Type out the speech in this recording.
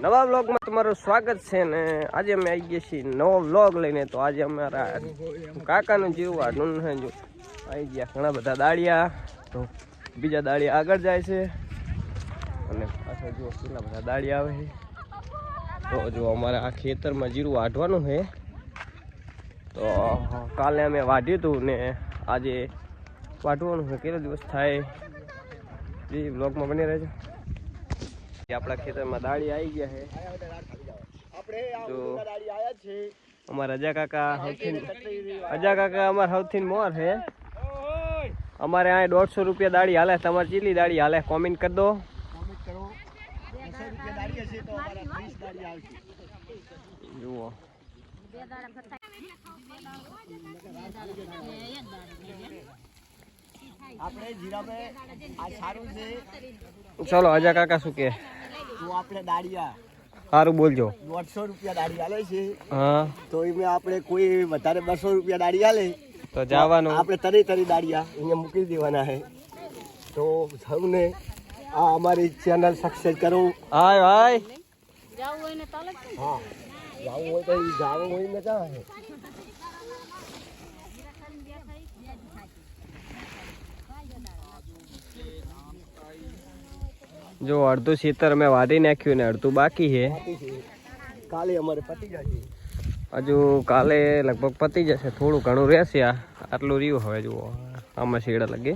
નવા વ્લોગમાં તમારું સ્વાગત છે ને આજે અમે આવી ગયા છીએ નવો વ્લોગ લઈને. તો આજે અમારા કાકાનું જીવ જો આવી ગયા ઘણા બધા દાળિયા. તો બીજા દાળિયા આગળ જાય છે. અને પાછળ જુઓ કેટલા બધા દાળિયા આવે છે. તો જો અમારે આ ખેતરમાં જીરું વાઢવાનું છે. તો કાલે અમે વાઢ્યું હતું ને આજે વાઢવાનું છે. કેટલો દિવસ થાય? એ બ્લોગમાં બની રહેજો. કે આપણા ખેતરમાં દાળી આવી ગયા છે. તો અમારા અજા કાકા સૌથી અજા કાકા અમારા સૌથી મોર છે. અમારે આ દોઢસો રૂપિયા દાળી હાલે તમારે ચીલી દાળી હાલે કોમેન્ટ કરી દો. જુઓ. આપણે જીરાભાઈ આ સારું છે. ચલો અજા કાકા શું કે તો આપણે દાળિયા. સારું બોલજો. દોઢસો રૂપિયા દાડી આલે છે. હા. તો એમાં આપણે કોઈ વધારે બસો રૂપિયા દાડી આલે તો જવાનું. આપણે તરી તરી દાડિયા અહીંયા મૂકી દેવાના છે. તો સૌને આ અમારી ચેનલ સક્સેસ કરો. હાય હાય. હા. જાવું હોય તો ઈ જાવું હોય ને ક્યાં છે જો અડધું ખેતર મેં વાઢી નાખ્યું ને અડધું બાકી છે. કાલે અમારે પતી જશે. હજુ કાલે લગભગ પતી જશે થોડું ઘણું રહેશે આ. આટલું રહ્યું હવે જુઓ આમાં શેડા લગે.